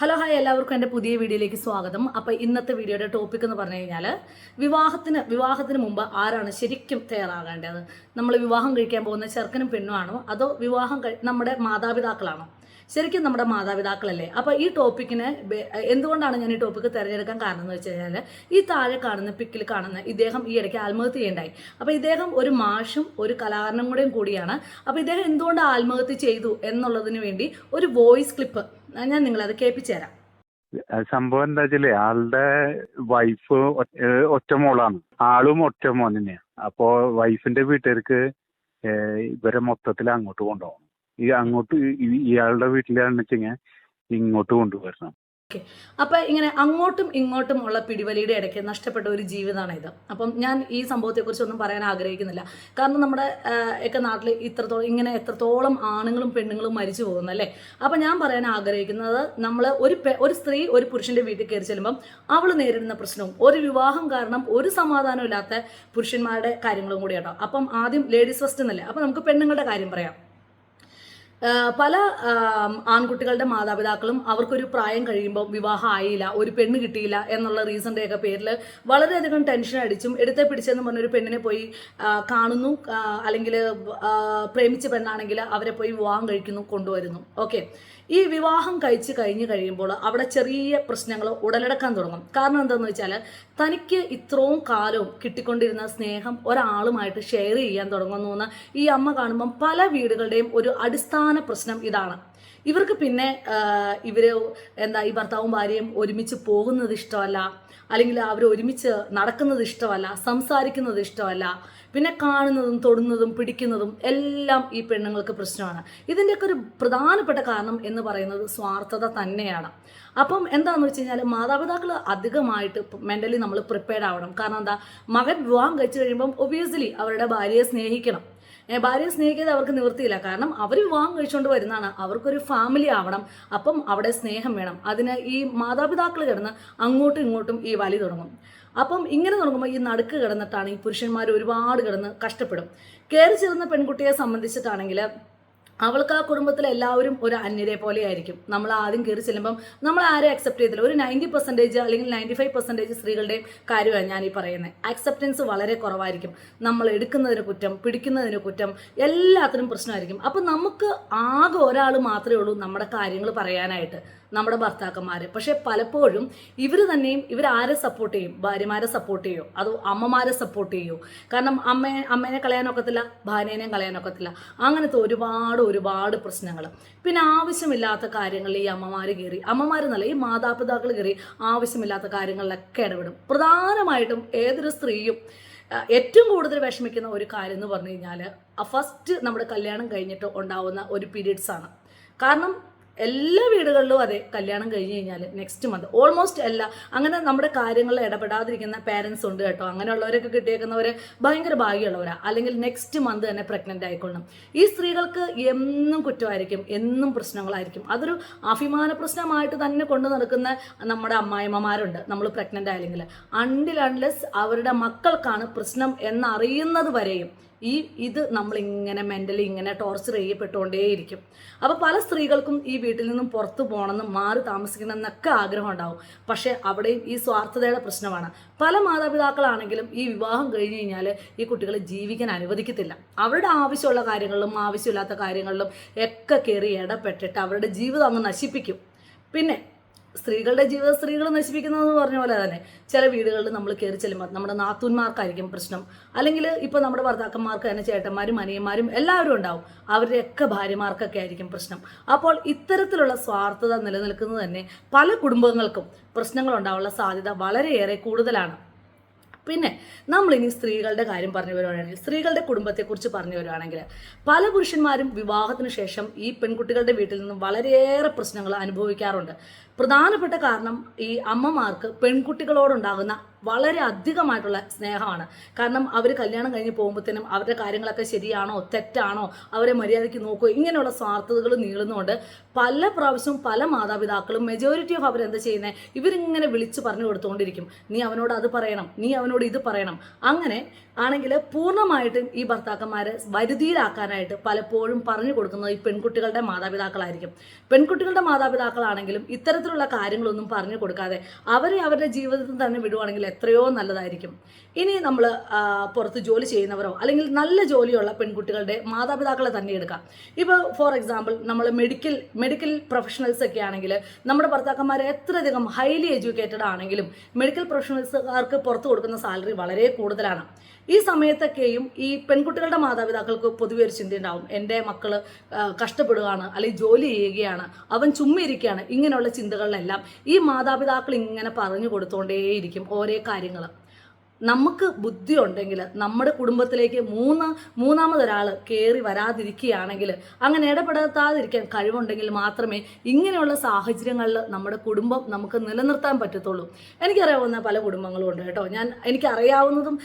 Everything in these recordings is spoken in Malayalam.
ഹലോ ഹായ് എല്ലാവർക്കും എന്റെ പുതിയ വീഡിയോയിലേക്ക് സ്വാഗതം. അപ്പോൾ ഇന്നത്തെ വീഡിയോയുടെ ടോപ്പിക് എന്ന് പറഞ്ഞു കഴിഞ്ഞാൽ വിവാഹത്തിന് വിവാഹത്തിന് മുമ്പ് ആരാണ് ശരിക്കും തയ്യാറാകേണ്ടത്? നമ്മൾ വിവാഹം കഴിക്കാൻ പോകുന്ന ചെറുക്കനും പെണ്ണുമാണോ? അതോ വിവാഹം നമ്മുടെ മാതാപിതാക്കളാണോ? ശരിക്കും നമ്മുടെ മാതാപിതാക്കളല്ലേ? അപ്പോൾ ഈ ടോപ്പിക്കിന് എന്തുകൊണ്ടാണ് ഞാൻ ഈ ടോപ്പിക്ക് തിരഞ്ഞെടുക്കാൻ കാരണം എന്ന് വെച്ച് കഴിഞ്ഞാൽ ഈ താഴെ കാണുന്ന പിക്കിൽ കാണുന്ന ഇദ്ദേഹം ഈ ഇടയ്ക്ക് ആത്മഹത്യ ചെയ്യണ്ടായി. അപ്പോൾ ഇദ്ദേഹം ഒരു മാഷും ഒരു കലാകാരനും കൂടെയും കൂടിയാണ്. അപ്പോൾ ഇദ്ദേഹം എന്തുകൊണ്ട് ആത്മഹത്യ ചെയ്തു എന്നുള്ളതിന് വേണ്ടി ഒരു വോയിസ് ക്ലിപ്പ് ഞാൻ നിങ്ങളത് കേൾപ്പിച്ചു തരാം. അത് സംഭവം എന്താ വെച്ചാലേ ആളുടെ വൈഫ് ഒറ്റ മോളാണ്. ആളും ഒറ്റ മോൻ തന്നെയാണ് അപ്പോ വൈഫിന്റെ വീട്ടുകാർക്ക് ഇവരെ മൊത്തത്തിൽ അങ്ങോട്ട് കൊണ്ടുപോകണം. ഈ അങ്ങോട്ട് ഇയാളുടെ വീട്ടിലാണെന്ന് വെച്ചുകഴിഞ്ഞാൽ ഇങ്ങോട്ട് കൊണ്ടുവരണം. അപ്പൊ ഇങ്ങനെ അങ്ങോട്ടും ഇങ്ങോട്ടും ഉള്ള പിടിവലിയുടെ ഇടയ്ക്ക് നഷ്ടപ്പെട്ട ഒരു ജീവിതമാണ് ഇത്. അപ്പം ഞാൻ ഈ സംഭവത്തെ കുറിച്ച് ഒന്നും പറയാൻ ആഗ്രഹിക്കുന്നില്ല. കാരണം നമ്മുടെ ഒക്കെ നാട്ടിൽ ഇത്രത്തോളം ഇങ്ങനെ എത്രത്തോളം ആണുങ്ങളും പെണ്ണുങ്ങളും മരിച്ചു പോകുന്നു അല്ലേ? അപ്പൊ ഞാൻ പറയാൻ ആഗ്രഹിക്കുന്നത് നമ്മൾ ഒരു ഒരു സ്ത്രീ ഒരു പുരുഷന്റെ വീട്ടിൽ കയറി ചെല്ലുമ്പം അവൾ നേരിടുന്ന പ്രശ്നവും ഒരു വിവാഹം കാരണം ഒരു സമാധാനം ഇല്ലാത്ത പുരുഷന്മാരുടെ കാര്യങ്ങളും കൂടി കേട്ടോ അപ്പം ആദ്യം ലേഡീസ് ഫസ്റ്റ് എന്നല്ലേ? അപ്പൊ നമുക്ക് പെണ്ണുങ്ങളുടെ കാര്യം പറയാം. പല ആൺകുട്ടികളുടെ മാതാപിതാക്കളും അവർക്കൊരു പ്രായം കഴിയുമ്പോൾ വിവാഹം ആയില്ല ഒരു പെണ്ണ് കിട്ടിയില്ല എന്നുള്ള റീസണിന്റെ ഒക്കെ പേരിൽ വളരെയധികം ടെൻഷൻ അടിച്ചും എടുത്തെ പിടിച്ചെന്ന് പറഞ്ഞൊരു പെണ്ണിനെ പോയി കാണുന്നു അല്ലെങ്കിൽ പ്രേമിച്ച പെണ്ണാണെങ്കിൽ അവരെ പോയി വിവാഹം കഴിക്കുന്നു കൊണ്ടുവരുന്നു. ഓക്കെ. ഈ വിവാഹം കഴിച്ച് കഴിഞ്ഞ് കഴിയുമ്പോൾ അവിടെ ചെറിയ പ്രശ്നങ്ങൾ ഉടലെടുക്കാൻ തുടങ്ങും. കാരണം എന്താണെന്ന് വെച്ചാൽ തനിക്ക് ഇത്രയും കാലവും കിട്ടിക്കൊണ്ടിരുന്ന സ്നേഹം ഒരാളുമായിട്ട് ഷെയർ ചെയ്യാൻ തുടങ്ങുന്നു എന്ന് ഈ അമ്മ കാണുമ്പം പല വീടുകളുടെയും ഒരു അടിസ്ഥാന പ്രശ്നം ഇതാണ്. ഇവർക്ക് പിന്നെ ഇവർ എന്താ ഈ ഭർത്താവും ഭാര്യയും ഒരുമിച്ച് പോകുന്നത് ഇഷ്ടമല്ല. അല്ലെങ്കിൽ അവർ ഒരുമിച്ച് നടക്കുന്നത് ഇഷ്ടമല്ല സംസാരിക്കുന്നത് ഇഷ്ടമല്ല പിന്നെ കാണുന്നതും തൊടുന്നതും പിടിക്കുന്നതും എല്ലാം ഈ പെണ്ണുങ്ങൾക്ക് പ്രശ്നമാണ്. ഇതിന്റെയൊക്കെ ഒരു പ്രധാനപ്പെട്ട കാരണം എന്ന് പറയുന്നത് സ്വാർത്ഥത തന്നെയാണ്. അപ്പം എന്താണെന്ന് വെച്ച് കഴിഞ്ഞാൽ മാതാപിതാക്കൾ അധികമായിട്ട് മെന്റലി നമ്മൾ പ്രിപ്പയർഡ് ആവണം. കാരണം എന്താ? മകൻ വിവാഹം കഴിച്ചു കഴിയുമ്പം ഒബിയസ്ലി അവരുടെ ഭാര്യയെ സ്നേഹിക്കണം. ഭാര്യയെ സ്നേഹിക്കാതെ അവർക്ക് നിവൃത്തിയില്ല. കാരണം അവർ വിവാഹം കഴിച്ചുകൊണ്ട് വരുന്നതാണ്. അവർക്കൊരു ഫാമിലി ആവണം. അപ്പം അവിടെ സ്നേഹം വേണം. അതിന് ഈ മാതാപിതാക്കൾ കിടന്ന് അങ്ങോട്ടും ഇങ്ങോട്ടും ഈ വലി തുടങ്ങും. അപ്പം ഇങ്ങനെ തുടങ്ങുമ്പോൾ ഈ നടുക്ക് കിടന്നിട്ടാണ് ഈ പുരുഷന്മാർ ഒരുപാട് കിടന്ന് കഷ്ടപ്പെടും. കയറി ചെല്ലുന്ന പെൺകുട്ടിയെ സംബന്ധിച്ചിട്ടാണെങ്കിൽ അവൾക്ക് ആ കുടുംബത്തിലെ എല്ലാവരും ഒരു അന്യരെ പോലെ ആയിരിക്കും നമ്മൾ ആദ്യം കയറി ചെല്ലുമ്പം നമ്മൾ ആരും അക്സെപ്റ്റ് ചെയ്തില്ല. ഒരു നയന്റി പെർസെന്റേജ് അല്ലെങ്കിൽ നയന്റി ഫൈവ് പെർസെന്റേജ് സ്ത്രീകളുടെയും കാര്യമാണ് ഞാൻ ഈ പറയുന്നത്. അക്സെപ്റ്റൻസ് വളരെ കുറവായിരിക്കും. നമ്മൾ എടുക്കുന്നതിന് കുറ്റം പിടിക്കുന്നതിന് കുറ്റം എല്ലാത്തിനും പ്രശ്നമായിരിക്കും. അപ്പം നമുക്ക് ആകെ ഒരാൾ മാത്രമേ ഉള്ളൂ നമ്മുടെ കാര്യങ്ങൾ പറയാനായിട്ട്. നമ്മുടെ ഭർത്താക്കന്മാർ പക്ഷേ പലപ്പോഴും ഇവർ തന്നെയും ഇവർ ആരെ സപ്പോർട്ട് ചെയ്യും. ഭാര്യമാരെ സപ്പോർട്ട് ചെയ്യോ. അതോ അമ്മമാരെ സപ്പോർട്ട് ചെയ്യോ. കാരണം അമ്മയെ അമ്മേനെ കളയാനൊക്കത്തില്ല ഭാര്യേനെയും കളയാനൊക്കത്തില്ല അങ്ങനത്തെ ഒരുപാട് ഒരുപാട് പ്രശ്നങ്ങൾ പിന്നെ ആവശ്യമില്ലാത്ത കാര്യങ്ങളിൽ ഈ അമ്മമാർ കയറി അമ്മമാരെന്നല്ല ഈ മാതാപിതാക്കൾ കയറി ആവശ്യമില്ലാത്ത കാര്യങ്ങളിലൊക്കെ ഇടപെടും. പ്രധാനമായിട്ടും ഏതൊരു സ്ത്രീയും ഏറ്റവും കൂടുതൽ വിഷമിക്കുന്ന ഒരു കാര്യം എന്ന് പറഞ്ഞു കഴിഞ്ഞാൽ ഫസ്റ്റ് നമ്മുടെ കല്യാണം കഴിഞ്ഞിട്ട് ഉണ്ടാവുന്ന ഒരു പീരീഡ്സ് ആണ്. കാരണം എല്ലാ വീടുകളിലും അതെ കല്യാണം കഴിഞ്ഞ് കഴിഞ്ഞാൽ നെക്സ്റ്റ് മന്ത് ഓൾമോസ്റ്റ് എല്ലാ അങ്ങനെ നമ്മുടെ കാര്യങ്ങളിൽ ഇടപെടാതിരിക്കുന്ന പാരൻസ് ഉണ്ട് കേട്ടോ. അങ്ങനെയുള്ളവരൊക്കെ കിട്ടിയേക്കുന്നവർ ഭയങ്കര ഭാഗ്യമുള്ളവരാണ് അല്ലെങ്കിൽ നെക്സ്റ്റ് മന്ത് തന്നെ പ്രഗ്നന്റ് ആയിക്കൊള്ളും. ഈ സ്ത്രീകൾക്ക് എന്നും കുറ്റമായിരിക്കും എന്നും പ്രശ്നങ്ങളായിരിക്കും. അതൊരു അഭിമാന പ്രശ്നമായിട്ട് തന്നെ കൊണ്ടു നടക്കുന്ന നമ്മുടെ അമ്മായിമ്മമാരുണ്ട് നമ്മൾ പ്രഗ്നന്റ് ആയില്ലെങ്കിൽ അണ്ടിൽ അൺലെസ് അവരുടെ മക്കൾക്കാണ് പ്രശ്നം എന്നറിയുന്നത് വരെയും ഈ ഇത് നമ്മളിങ്ങനെ മെന്റലി ഇങ്ങനെ ടോർച്ചർ ചെയ്യപ്പെട്ടുകൊണ്ടേയിരിക്കും. അപ്പോൾ പല സ്ത്രീകൾക്കും ഈ വീട്ടിൽ നിന്നും പുറത്തു പോകണമെന്നും മാറി താമസിക്കണം എന്നൊക്കെ ആഗ്രഹം ഉണ്ടാവും പക്ഷേ അവിടെയും ഈ സ്വാർത്ഥതയുടെ പ്രശ്നമാണ്. പല മാതാപിതാക്കളാണെങ്കിലും ഈ വിവാഹം കഴിഞ്ഞ് കഴിഞ്ഞാൽ ഈ കുട്ടികളെ ജീവിക്കാൻ അനുവദിക്കത്തില്ല. അവരുടെ ആവശ്യമുള്ള കാര്യങ്ങളിലും ആവശ്യമില്ലാത്ത കാര്യങ്ങളിലും ഒക്കെ കയറി ഇടപെട്ടിട്ട് അവരുടെ ജീവിതം അങ്ങ് നശിപ്പിക്കും. പിന്നെ സ്ത്രീകളുടെ ജീവിത സ്ത്രീകൾ നശിപ്പിക്കുന്നതെന്ന് പറഞ്ഞ പോലെ തന്നെ ചില വീടുകളിൽ നമ്മൾ കയറി ചെല്ലുമ്പോൾ നമ്മുടെ നാത്തൂന്മാർക്കായിരിക്കും പ്രശ്നം. അല്ലെങ്കിൽ ഇപ്പോൾ നമ്മുടെ ഭർത്താക്കന്മാർക്ക് തന്നെ ചേട്ടന്മാരും അനിയന്മാരും എല്ലാവരും ഉണ്ടാവും. അവരുടെയൊക്കെ ഭാര്യമാർക്കൊക്കെ ആയിരിക്കും പ്രശ്നം. അപ്പോൾ ഇത്തരത്തിലുള്ള സ്വാർത്ഥത നിലനിൽക്കുന്നത് തന്നെ പല കുടുംബങ്ങൾക്കും പ്രശ്നങ്ങൾ ഉണ്ടാവാനുള്ള സാധ്യത വളരെയേറെ കൂടുതലാണ്. പിന്നെ നമ്മളിനി സ്ത്രീകളുടെ കാര്യം പറഞ്ഞു വരുവാണെങ്കിൽ സ്ത്രീകളുടെ കുടുംബത്തെക്കുറിച്ച് പറഞ്ഞു വരുവാണെങ്കിൽ പല പുരുഷന്മാരും വിവാഹത്തിന് ശേഷം ഈ പെൺകുട്ടികളുടെ വീട്ടിൽ നിന്നും വളരെയേറെ പ്രശ്നങ്ങൾ അനുഭവിക്കാറുണ്ട്. പ്രധാനപ്പെട്ട കാരണം ഈ അമ്മമാർക്ക് പെൺകുട്ടികളോടുണ്ടാകുന്ന വളരെ അധികമായിട്ടുള്ള സ്നേഹമാണ്. കാരണം അവർ കല്യാണം കഴിഞ്ഞ് പോകുമ്പോഴത്തേനും അവരുടെ കാര്യങ്ങളൊക്കെ ശരിയാണോ തെറ്റാണോ അവരെ മര്യാദയ്ക്ക് നോക്കുമോ ഇങ്ങനെയുള്ള സ്വാർത്ഥതകൾ നീളുന്നതുകൊണ്ട് പല പ്രാവശ്യവും പല മാതാപിതാക്കളും മെജോറിറ്റി ഓഫ് അവരെന്താ ചെയ്യുന്നത് ഇവരിങ്ങനെ വിളിച്ച് പറഞ്ഞു കൊടുത്തുകൊണ്ടിരിക്കും നീ അവനോട് അത് പറയണം നീ അവനോട് ഇത് പറയണം. അങ്ങനെ ആണെങ്കിൽ പൂർണമായിട്ടും ഈ ഭർത്താക്കന്മാരെ വരുതിയിലാക്കാനായിട്ട് പലപ്പോഴും പറഞ്ഞു കൊടുക്കുന്നത് ഈ പെൺകുട്ടികളുടെ മാതാപിതാക്കളായിരിക്കും. പെൺകുട്ടികളുടെ മാതാപിതാക്കളാണെങ്കിലും ഇത്തരത്തിലുള്ള കാര്യങ്ങളൊന്നും പറഞ്ഞു കൊടുക്കാതെ അവരെ അവരുടെ ജീവിതത്തിൽ തന്നെ വിടുവാണെങ്കിൽ എത്രയോ നല്ലതായിരിക്കും. ഇനി നമ്മൾ പുറത്ത് ജോലി ചെയ്യുന്നവരോ അല്ലെങ്കിൽ നല്ല ജോലിയുള്ള പെൺകുട്ടികളുടെ മാതാപിതാക്കളെ തന്നെ എടുക്കാം. ഇപ്പോൾ ഫോർ എക്സാമ്പിൾ നമ്മൾ മെഡിക്കൽ മെഡിക്കൽ പ്രൊഫഷണൽസ് ഒക്കെ ആണെങ്കിൽ നമ്മുടെ ഭർത്താക്കന്മാർ എത്രയധികം ഹൈലി എഡ്യൂക്കേറ്റഡ് ആണെങ്കിലും മെഡിക്കൽ പ്രൊഫഷണൽസുകാർക്ക് പുറത്ത് കൊടുക്കുന്ന സാലറി വളരെ കൂടുതലാണ്. ഈ സമയത്തൊക്കെയും ഈ പെൺകുട്ടികളുടെ മാതാപിതാക്കൾക്ക് പൊതുവെ ഒരു ചിന്തയുണ്ടാവും എന്റെ മക്കൾ കഷ്ടപ്പെടുകയാണ് അല്ലെങ്കിൽ ജോലി ചെയ്യുകയാണ് അവൻ ചുമ്മിരിക്കുകയാണ് ഇങ്ങനെയുള്ള ചിന്തകളിലെല്ലാം ഈ മാതാപിതാക്കൾ ഇങ്ങനെ പറഞ്ഞു കൊടുത്തുകൊണ്ടേയിരിക്കും ഓരോ കാര്യങ്ങൾ നമുക്ക് ബുദ്ധി ഉണ്ടെങ്കിൽ നമ്മുടെ കുടുംബത്തിലേക്ക് മൂന്ന് മൂന്നാമതൊരാൾ കയറി വരാതിരിക്കുകയാണെങ്കിൽ അങ്ങനെ ഇടപെടുത്താതിരിക്കാൻ കഴിവുണ്ടെങ്കിൽ മാത്രമേ ഇങ്ങനെയുള്ള സാഹചര്യങ്ങളിൽ നമ്മുടെ കുടുംബം നമുക്ക് നിലനിർത്താൻ പറ്റത്തുള്ളൂ. എനിക്കറിയാവുന്ന പല കുടുംബങ്ങളും ഉണ്ട് കേട്ടോ. ഞാൻ എനിക്കറിയാവുന്നതും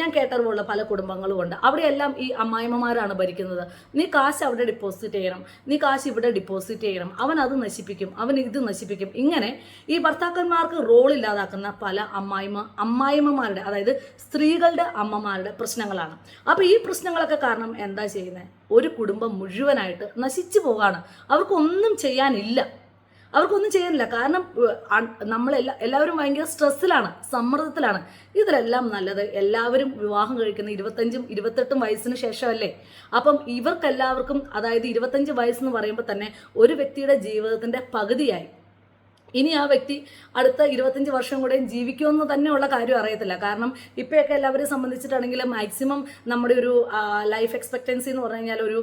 ഞാൻ കേട്ടറിവുള്ള പല കുടുംബങ്ങളും ഉണ്ട്. അവിടെയെല്ലാം ഈ അമ്മായിമ്മമാരാണ് ഭരിക്കുന്നത്. നീ കാശ് അവിടെ ഡിപ്പോസിറ്റ് ചെയ്യണം. നീ കാശ് ഇവിടെ ഡിപ്പോസിറ്റ് ചെയ്യണം. അവൻ അത് നശിപ്പിക്കും. അവൻ ഇത് നശിപ്പിക്കും. ഇങ്ങനെ ഈ ഭർത്താക്കന്മാർക്ക് റോൾ ഇല്ലാതാക്കുന്ന പല അമ്മായിമ്മ അമ്മായിമ്മമാരുടെ അതായത് സ്ത്രീകളുടെ അമ്മമാരുടെ പ്രശ്നങ്ങളാണ്. അപ്പോൾ ഈ പ്രശ്നങ്ങളൊക്കെ കാരണം എന്താ ചെയ്യുന്നത് ഒരു കുടുംബം മുഴുവനായിട്ട് നശിച്ചു പോവാണ്. അവർക്കൊന്നും ചെയ്യാനില്ല. അവർക്കൊന്നും ചെയ്യാനില്ല കാരണം നമ്മളെല്ലാ എല്ലാവരും ഭയങ്കര സ്ട്രെസ്സിലാണ് സമ്മർദ്ദത്തിലാണ്. ഇതിലെല്ലാം നല്ലത് എല്ലാവരും വിവാഹം കഴിക്കുന്ന ഇരുപത്തഞ്ചും ഇരുപത്തെട്ടും വയസ്സിന് ശേഷമല്ലേ? അപ്പം ഇവർക്കെല്ലാവർക്കും അതായത് ഇരുപത്തഞ്ച് വയസ്സെന്ന് പറയുമ്പോൾ തന്നെ ഒരു വ്യക്തിയുടെ ജീവിതത്തിന്റെ പകുതിയായി. ഇനി ആ വ്യക്തി അടുത്ത ഇരുപത്തഞ്ച് വർഷം കൂടെ ജീവിക്കുമെന്ന് തന്നെയുള്ള കാര്യം അറിയത്തില്ല. കാരണം ഇപ്പോഴൊക്കെ എല്ലാവരെയും സംബന്ധിച്ചിട്ടാണെങ്കിൽ മാക്സിമം നമ്മുടെ ഒരു ലൈഫ് എക്സ്പെക്റ്റൻസി എന്ന് പറഞ്ഞു കഴിഞ്ഞാൽ ഒരു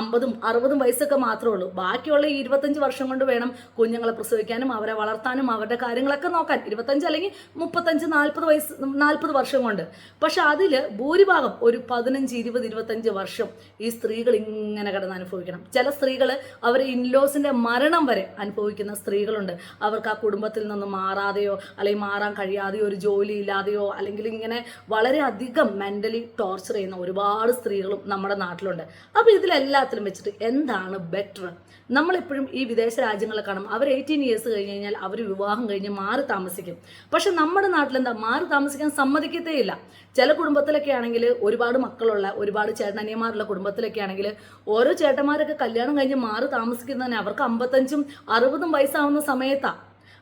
അമ്പതും അറുപതും വയസ്സൊക്കെ മാത്രമേ ഉള്ളൂ. ബാക്കിയുള്ള ഈ ഇരുപത്തഞ്ച് വർഷം കൊണ്ട് വേണം കുഞ്ഞുങ്ങളെ പ്രസവിക്കാനും അവരെ വളർത്താനും അവരുടെ കാര്യങ്ങളൊക്കെ നോക്കാൻ. ഇരുപത്തഞ്ച് അല്ലെങ്കിൽ മുപ്പത്തഞ്ച് നാൽപ്പത് വയസ്സ് നാൽപ്പത് വർഷം കൊണ്ട്. പക്ഷെ അതിൽ ഭൂരിഭാഗം ഒരു പതിനഞ്ച് ഇരുപത് ഇരുപത്തഞ്ച് വർഷം ഈ സ്ത്രീകൾ ഇങ്ങനെ കിടന്ന് അനുഭവിക്കണം. ചില സ്ത്രീകൾ അവർ ഇൻലോസിന്റെ മരണം വരെ അനുഭവിക്കുന്ന സ്ത്രീകളുണ്ട്. അവർക്ക് ആ കുടുംബത്തിൽ നിന്ന് മാറാതെയോ അല്ലെങ്കിൽ മാറാൻ കഴിയാതെയോ ഒരു ജോലി ഇല്ലാതെയോ അല്ലെങ്കിൽ ഇങ്ങനെ വളരെയധികം മെന്റലി ടോർച്ചർ ചെയ്യുന്ന ഒരുപാട് സ്ത്രീകളും നമ്മുടെ നാട്ടിലുണ്ട്. അപ്പോൾ ഇതിലെല്ലാത്തിലും വെച്ചിട്ട് എന്താണ് ബെറ്റർ നമ്മളെപ്പോഴും ഈ വിദേശ രാജ്യങ്ങളെ കാണും. അവർ എയ്റ്റീൻ ഇയേഴ്സ് കഴിഞ്ഞ് കഴിഞ്ഞാൽ അവർ വിവാഹം കഴിഞ്ഞ് മാറി താമസിക്കും. പക്ഷെ നമ്മുടെ നാട്ടിലെന്താ? മാറി താമസിക്കാൻ സമ്മതിക്കത്തേ ഇല്ല ചില കുടുംബത്തിലൊക്കെ ആണെങ്കിൽ ഒരുപാട് മക്കളുള്ള ഒരുപാട് ചേട്ടനിയന്മാരുള്ള കുടുംബത്തിലൊക്കെ ആണെങ്കിൽ ഓരോ ചേട്ടന്മാരൊക്കെ കല്യാണം കഴിഞ്ഞ് മാറി താമസിക്കുന്നതിന് അവർക്ക് അമ്പത്തഞ്ചും അറുപതും വയസ്സാവുന്ന സമയത്താണ്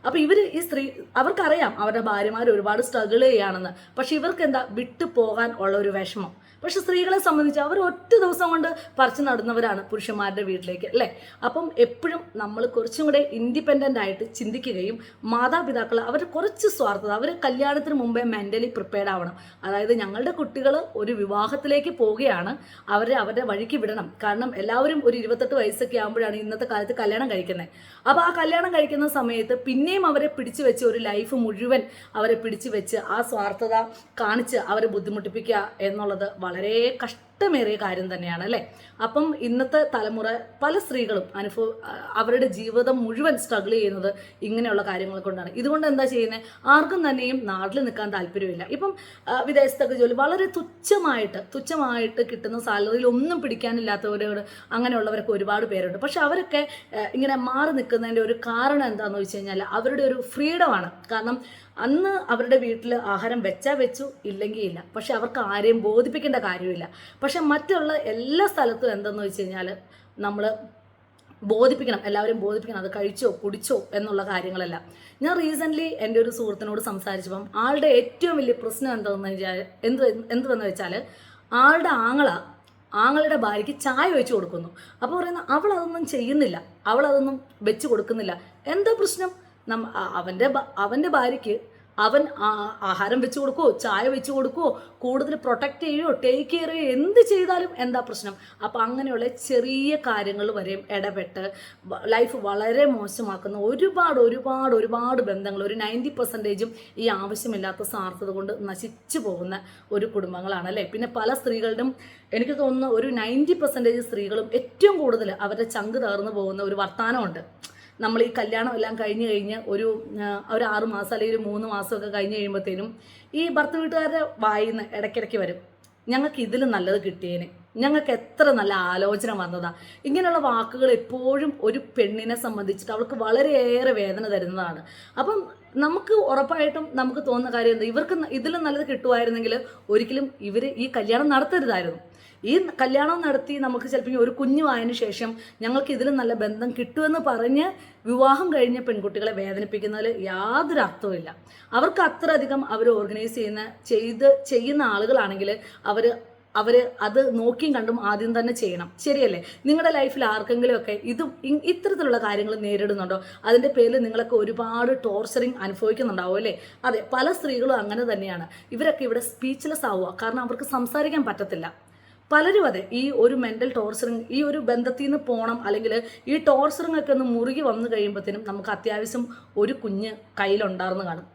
അപ്പോൾ ഇവർ ഈ സ്ത്രീ അവർക്കറിയാം അവരുടെ ഭാര്യമാർ ഒരുപാട് സ്ട്രഗിൾ ചെയ്യുകയാണെന്ന് പക്ഷെ ഇവർക്ക് എന്താ വിട്ടു പോകാൻ ഉള്ള ഒരു വിഷമം. പക്ഷെ സ്ത്രീകളെ സംബന്ധിച്ച് അവർ ഒറ്റ ദിവസം കൊണ്ട് പറിച്ചു നടന്നവരാണ് പുരുഷന്മാരുടെ വീട്ടിലേക്ക് അല്ലേ? അപ്പം എപ്പോഴും നമ്മൾ കുറച്ചും കൂടെ ഇൻഡിപെൻഡന്റ് ആയിട്ട് ചിന്തിക്കുകയും മാതാപിതാക്കൾ അവർ കുറച്ച് സ്വാർത്ഥത അവർ കല്യാണത്തിന് മുമ്പേ മെന്റലി പ്രിപ്പയർഡ് ആവണം. അതായത് ഞങ്ങളുടെ കുട്ടികൾ ഒരു വിവാഹത്തിലേക്ക് പോവുകയാണ് അവരെ അവരുടെ വഴിക്ക് വിടണം. കാരണം എല്ലാവരും ഒരു ഇരുപത്തെട്ട് വയസ്സൊക്കെ ആകുമ്പോഴാണ് ഇന്നത്തെ കാലത്ത് കല്യാണം കഴിക്കുന്നത് അപ്പോൾ ആ കല്യാണം കഴിക്കുന്ന സമയത്ത് പിന്നെയും അവരെ പിടിച്ചു വെച്ച് ഒരു ലൈഫ് മുഴുവൻ അവരെ പിടിച്ചു വെച്ച് ആ സ്വാർത്ഥത കാണിച്ച് അവരെ ബുദ്ധിമുട്ടിപ്പിക്കുക എന്നുള്ളത് വളരെ കഷ്ടമേറിയ കാര്യം തന്നെയാണ് അല്ലേ? അപ്പം ഇന്നത്തെ തലമുറ പല സ്ത്രീകളും അനുഭവ അവരുടെ ജീവിതം മുഴുവൻ സ്ട്രഗിൾ ചെയ്യുന്നത് ഇങ്ങനെയുള്ള കാര്യങ്ങൾ കൊണ്ടാണ്. ഇതുകൊണ്ട് എന്താ ചെയ്യുന്നത് ആർക്കും തന്നെയും നാട്ടിൽ നിൽക്കാൻ താല്പര്യമില്ല. ഇപ്പം വിദേശത്തൊക്കെ ജോലി വളരെ തുച്ഛമായിട്ട് തുച്ഛമായിട്ട് കിട്ടുന്ന സാലറിയിൽ ഒന്നും പിടിക്കാനില്ലാത്തവരോട് അങ്ങനെയുള്ളവരൊക്കെ ഒരുപാട് പേരുണ്ട്. പക്ഷെ അവരൊക്കെ ഇങ്ങനെ മാറി നിൽക്കുന്നതിന്റെ ഒരു കാരണം എന്താണെന്ന് വെച്ച് കഴിഞ്ഞാൽ അവരുടെ ഒരു ഫ്രീഡമാണ് കാരണം അന്ന് അവരുടെ വീട്ടിൽ ആഹാരം വെച്ചാൽ വെച്ചു ഇല്ലെങ്കിൽ ഇല്ല. പക്ഷെ അവർക്ക് ആരെയും ബോധിപ്പിക്കേണ്ട കാര്യമില്ല. പക്ഷെ മറ്റുള്ള എല്ലാ സ്ഥലത്തും എന്തെന്ന് വെച്ച് കഴിഞ്ഞാൽ നമ്മൾ ബോധിപ്പിക്കണം എല്ലാവരും ബോധിപ്പിക്കണം. അത് കഴിച്ചോ കുടിച്ചോ എന്നുള്ള കാര്യങ്ങളെല്ലാം. ഞാൻ റീസെന്റ്ലി എന്റെ ഒരു സുഹൃത്തിനോട് സംസാരിച്ചപ്പം ആളുടെ ഏറ്റവും വലിയ പ്രശ്നം എന്താണെന്ന് വെച്ചാൽ എന്ത് എന്തുവെന്ന് വെച്ചാൽ ആളുടെ ആങ്ങള ആങ്ങളുടെ ഭാര്യയ്ക്ക് ചായ വെച്ച് കൊടുക്കുന്നു. അപ്പോൾ പറയുന്ന അവൾ അതൊന്നും ചെയ്യുന്നില്ല. അവൾ അതൊന്നും വെച്ച് കൊടുക്കുന്നില്ല. എന്താ പ്രശ്നം? നമ്മ അവന്റെ അവന്റെ ഭാര്യയ്ക്ക് അവൻ ആഹാരം വെച്ചു കൊടുക്കുവോ ചായ വെച്ചു കൊടുക്കുവോ കൂടുതൽ പ്രൊട്ടക്റ്റ് ചെയ്യുകയോ ടേക്ക് കെയർ ചെയ്യുകയോ എന്ത് ചെയ്താലും എന്താ പ്രശ്നം? അപ്പം അങ്ങനെയുള്ള ചെറിയ കാര്യങ്ങൾ വരെയും ഇടപെട്ട് ലൈഫ് വളരെ മോശമാക്കുന്ന ഒരുപാട് ഒരുപാട് ഒരുപാട് ബന്ധങ്ങൾ ഒരു നയന്റി പെർസെന്റേജും ഈ ആവശ്യമില്ലാത്ത സ്വാർത്ഥത കൊണ്ട് നശിച്ചു പോകുന്ന ഒരു കുടുംബങ്ങളാണ് അല്ലേ? പിന്നെ പല സ്ത്രീകളുടെയും എനിക്ക് തോന്നുന്ന ഒരു നയന്റി പെർസെന്റേജ് സ്ത്രീകളും ഏറ്റവും കൂടുതൽ അവരുടെ ചങ്ക് തകർന്നു പോകുന്ന ഒരു വർത്തമാനമുണ്ട് നമ്മൾ ഈ കല്യാണം എല്ലാം കഴിഞ്ഞ് കഴിഞ്ഞ് ഒരു ഒരു ആറ് മാസം അല്ലെങ്കിൽ ഒരു മൂന്ന് മാസമൊക്കെ കഴിഞ്ഞ് കഴിയുമ്പോഴത്തേനും ഈ ഭർത്ത വീട്ടുകാരുടെ വായിന്ന് ഇടയ്ക്കിടയ്ക്ക് വരും. ഞങ്ങൾക്ക് ഇതിൽ നല്ലത് കിട്ടിയേനെ. ഞങ്ങൾക്ക് എത്ര നല്ല ആലോചന വന്നതാ. ഇങ്ങനെയുള്ള വാക്കുകൾ എപ്പോഴും ഒരു പെണ്ണിനെ സംബന്ധിച്ചിട്ട് അവൾക്ക് വളരെയേറെ വേദന തരുന്നതാണ്. അപ്പം നമുക്ക് ഉറപ്പായിട്ടും നമുക്ക് തോന്നുന്ന കാര്യം എന്താ? ഇവർക്ക് ഇതിലും നല്ലത് കിട്ടുമായിരുന്നെങ്കിൽ ഒരിക്കലും ഇവർ ഈ കല്യാണം നടത്തരുതായിരുന്നു. ഈ കല്യാണം നടത്തി നമുക്ക് ചിലപ്പോൾ ഒരു കുഞ്ഞു ആയതിനു ശേഷം ഞങ്ങൾക്ക് ഇതിലും നല്ല ബന്ധം കിട്ടുമെന്ന് പറഞ്ഞ് വിവാഹം കഴിഞ്ഞ പെൺകുട്ടികളെ വേദനിപ്പിക്കുന്നതിൽ യാതൊരു അർത്ഥവുമില്ല അവർക്ക് അത്ര അധികം അവർ ഓർഗനൈസ് ചെയ്യുന്ന ചെയ്ത് ചെയ്യുന്ന ആളുകളാണെങ്കിൽ അവർ അവർ അത് നോക്കിയും കണ്ടും ആദ്യം തന്നെ ചെയ്യണം. ശരിയല്ലേ? നിങ്ങളുടെ ലൈഫിൽ ആർക്കെങ്കിലുമൊക്കെ ഇതും ഇത്തരത്തിലുള്ള കാര്യങ്ങൾ നേരിടുന്നുണ്ടോ? അതിന്റെ പേരിൽ നിങ്ങളൊക്കെ ഒരുപാട് ടോർച്ചറിങ് അനുഭവിക്കുന്നുണ്ടാവും അല്ലേ? അതെ പല സ്ത്രീകളും അങ്ങനെ തന്നെയാണ്. ഇവരൊക്കെ ഇവിടെ സ്പീച്ച്ലെസ് ആവുക. കാരണം അവർക്ക് സംസാരിക്കാൻ പറ്റത്തില്ല. പലരും അതെ ഈ ഒരു മെന്റൽ ടോർച്ചറിങ് ഈ ഒരു ബന്ധത്തിൽ നിന്ന് പോകണം അല്ലെങ്കിൽ ഈ ടോർച്ചറിങ് ഒക്കെ ഒന്ന് മുറുകി വന്നു കഴിയുമ്പോഴത്തേനും നമുക്ക് അത്യാവശ്യം ഒരു കുഞ്ഞ് കയ്യിലുണ്ടാർന്ന് കാണും.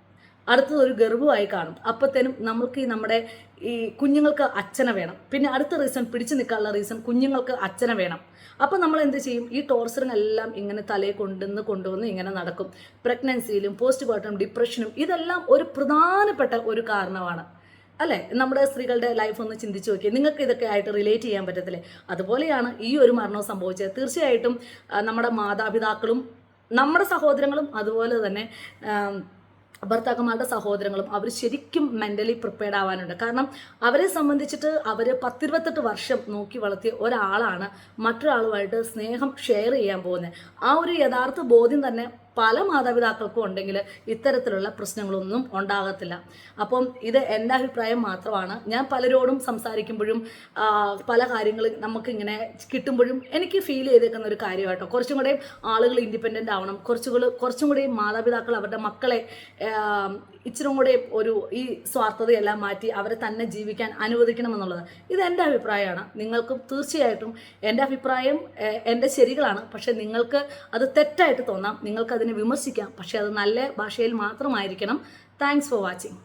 അടുത്തത് ഒരു ഗർഭമായി കാണും. അപ്പോഴത്തേനും നമുക്ക് ഈ നമ്മുടെ ഈ കുഞ്ഞുങ്ങൾക്ക് അച്ഛനെ വേണം. പിന്നെ അടുത്ത റീസൺ പിടിച്ചു നിൽക്കാനുള്ള റീസൺ കുഞ്ഞുങ്ങൾക്ക് അച്ഛനെ വേണം. അപ്പോൾ നമ്മൾ എന്ത് ചെയ്യും? ഈ ടോർച്ചറിങ് എല്ലാം ഇങ്ങനെ തലയെ കൊണ്ടുവന്ന് കൊണ്ടുവന്ന് ഇങ്ങനെ നടക്കും. പ്രഗ്നൻസിയിലും പോസ്റ്റ് ഡിപ്രഷനും ഇതെല്ലാം ഒരു പ്രധാനപ്പെട്ട ഒരു കാരണമാണ്. അല്ലേ? നമ്മുടെ സ്ത്രീകളുടെ ലൈഫ് ഒന്ന് ചിന്തിച്ചു നോക്കി നിങ്ങൾക്ക് ഇതൊക്കെ ആയിട്ട് റിലേറ്റ് ചെയ്യാൻ പറ്റത്തില്ലേ? അതുപോലെയാണ് ഈ ഒരു മരണം സംഭവിച്ചത്. തീർച്ചയായിട്ടും നമ്മുടെ മാതാപിതാക്കളും നമ്മുടെ സഹോദരങ്ങളും അതുപോലെ തന്നെ ഭർത്താക്കന്മാരുടെ സഹോദരങ്ങളും അവർ ശരിക്കും മെന്റലി പ്രിപ്പയർഡ് ആവാനുണ്ട്. കാരണം അവരെ സംബന്ധിച്ചിട്ട് അവർ പത്തിരുപത്തെട്ട് വർഷം നോക്കി വളർത്തിയ ഒരാളാണ് മറ്റൊരാളുമായിട്ട് സ്നേഹം ഷെയർ ചെയ്യാൻ പോകുന്നത്. ആ ഒരു യഥാർത്ഥ ബോധ്യം തന്നെ പല മാതാപിതാക്കൾക്കും ഉണ്ടെങ്കിൽ ഇത്തരത്തിലുള്ള പ്രശ്നങ്ങളൊന്നും ഉണ്ടാകത്തില്ല. അപ്പം ഇത് എന്റെ അഭിപ്രായം മാത്രമാണ്. ഞാൻ പലരോടും സംസാരിക്കുമ്പോഴും പല കാര്യങ്ങളും നമുക്കിങ്ങനെ കിട്ടുമ്പോഴും എനിക്ക് ഫീൽ ചെയ്തേക്കുന്ന ഒരു കാര്യമായിട്ടോ കുറച്ചും കൂടെയും ആളുകൾ ഇൻഡിപെൻഡന്റ് ആവണം. കുറച്ചും കൂടെ കുറച്ചും കൂടെയും മാതാപിതാക്കൾ അവരുടെ മക്കളെ ഇച്ചിരി കൂടെ ഒരു ഈ സ്വാർത്ഥതയെല്ലാം മാറ്റി അവരെ തന്നെ ജീവിക്കാൻ അനുവദിക്കണമെന്നുള്ളത്. ഇത് എന്റെ അഭിപ്രായമാണ്. നിങ്ങൾക്കും തീർച്ചയായിട്ടും എന്റെ അഭിപ്രായം എന്റെ ശരികളാണ്. പക്ഷെ നിങ്ങൾക്ക് അത് തെറ്റായിട്ട് തോന്നാം. നിങ്ങൾക്ക് അതിനെ വിമർശിക്കാം. പക്ഷേ അത് നല്ല ഭാഷയിൽ മാത്രമായിരിക്കണം. Thanks for watching